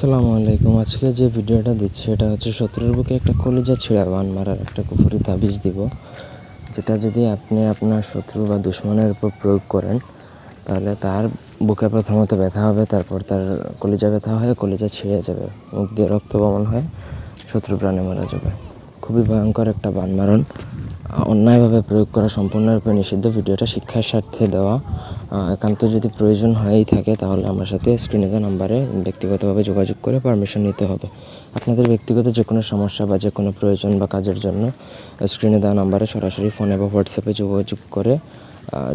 আসসালামু আলাইকুম। আজকে যে ভিডিওটা দিচ্ছি, এটা হচ্ছে শত্রুর বুকে একটা কলিজা ছিঁড়া বান মারার একটা কুফুরি তাবিজ দিব, যেটা যদি আপনি আপনার শত্রু বা দুশ্মনের উপর প্রয়োগ করেন, তাহলে তার বুকে প্রথমত ব্যথা হবে, তারপর তার কলিজা ব্যথা হয়ে কলিজা ছিঁড়ে যাবে, মুখ দিয়ে রক্ত বমন হয়ে শত্রু প্রাণে মারা যাবে। খুবই ভয়ঙ্কর একটা বান মারণ। অন্যায়ভাবে প্রয়োগ করা সম্পূর্ণরূপে নিষিদ্ধ। ভিডিওটা শিক্ষার স্বার্থে দেওয়া। একান্ত যদি প্রয়োজন হয়েই থাকে, তাহলে আমার সাথে স্ক্রিনে দেওয়া নাম্বারে ব্যক্তিগতভাবে যোগাযোগ করে পারমিশন নিতে হবে। আপনাদের ব্যক্তিগত যে কোনো সমস্যা বা যে কোনো প্রয়োজন বা কাজের জন্য স্ক্রিনে দেওয়া নাম্বারে সরাসরি ফোনে বা হোয়াটসঅ্যাপে যোগাযোগ করে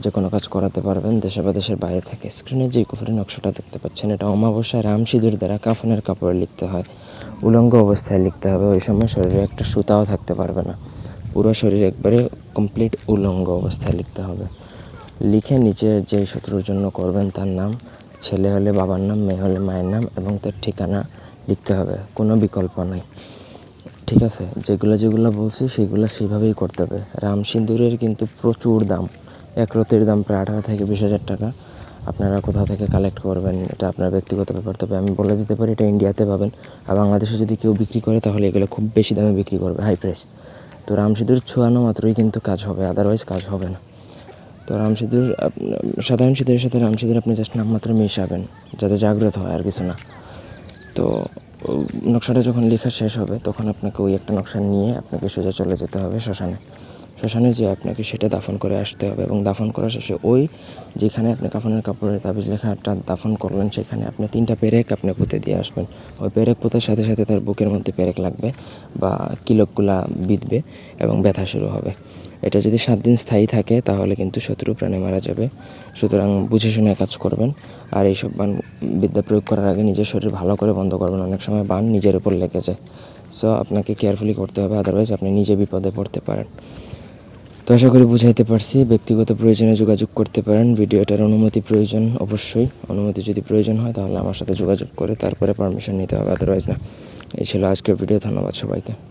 যে কোনো কাজ করাতে পারবেন দেশে বা দেশের বাইরে থেকে। স্ক্রিনে যে কুফুরি নকশাটা দেখতে পাচ্ছেন, এটা অমাবস্যায় রাম সিঁদুর দ্বারা কাফনের কাপড়ে লিখতে হয়। উলঙ্গ অবস্থায় লিখতে হবে, ওই সময় শরীরে একটা সুতাও থাকতে পারবে না। পুরো শরীর একবারে কমপ্লিট উলঙ্গ অবস্থায় লিখতে হবে। লিখে নিচে যে শত্রুর জন্য করবেন তার নাম, ছেলে হলে বাবার নাম, মেয়ে হলে মায়ের নাম এবং তার ঠিকানা লিখতে হবে, কোনো বিকল্প নাই। ঠিক আছে, যেগুলো যেগুলো বলছি সেগুলো সেইভাবেই করতে হবে। রাম সিন্দুরের কিন্তু প্রচুর দাম, এক রতির দাম প্রায় আঠারো থেকে বিশ হাজার টাকা। আপনারা কোথাও থেকে কালেক্ট করবেন, এটা আপনার ব্যক্তিগত ব্যাপার। তবে আমি বলে দিতে পারি, এটা ইন্ডিয়াতে পাবেন। আর বাংলাদেশে যদি কেউ বিক্রি করে, তাহলে এগুলো খুব বেশি দামে বিক্রি করবে হাই প্রাইস তো রাম সিঁদুর ছোঁয়ানো মাত্রই কিন্তু কাজ হবে আদারওয়াইজ কাজ হবে না। তো রাম সিঁদুর সাধারণ সিঁদুরের সাথে রাম সিঁদুর আপনি জাস্ট নামমাত্র মেশাবেন, যাতে জাগ্রত হয় আর কিছু না। তো নকশাটা যখন লেখা শেষ হবে, তখন আপনাকে ওই একটা নকশা নিয়ে আপনাকে সোজা চলে যেতে হবে শ্মশানে। শ্মশানে যেয়ে আপনাকে সেটা দাফন করে আসতে হবে এবং দাফন করা শেষে ওই যেখানে আপনি কাফনের কাপড়ের তাবিজ লেখাটা দাফন করলেন, সেখানে আপনি তিনটা পেরেক আপনি পুঁতে দিয়ে আসবেন। ওই পেরেক পোতার সাথে সাথে তার বুকের মধ্যে পেরেক লাগবে বা কিলকগুলা বিঁধবে এবং ব্যথা শুরু হবে। এটা যদি সাত দিন স্থায়ী থাকে, তাহলে কিন্তু শত্রু প্রাণে মারা যাবে। সুতরাং বুঝে শুনে কাজ করবেন। আর এইসব বান বিদ্যা প্রয়োগ করার আগে নিজের শরীর ভালো করে বন্ধ করবেন। অনেক সময় বান নিজের উপর লেগে যায়। সো আপনাকে কেয়ারফুলি করতে হবে আদারওয়াইজ আপনি নিজে বিপদে পড়তে পারেন। তো আশা করি বুঝাইতে পারছি। ব্যক্তিগত প্রয়োজনে যোগাযোগ করতে পারেন। ভিডিওটার অনুমতি প্রয়োজন অবশ্যই। অনুমতি যদি প্রয়োজন হয়, তাহলে আমার সাথে যোগাযোগ করে তারপরে পারমিশন নিতে হবে আদারওয়াইজ না। এই ছিল আজকের ভিডিও। ধন্যবাদ সবাইকে।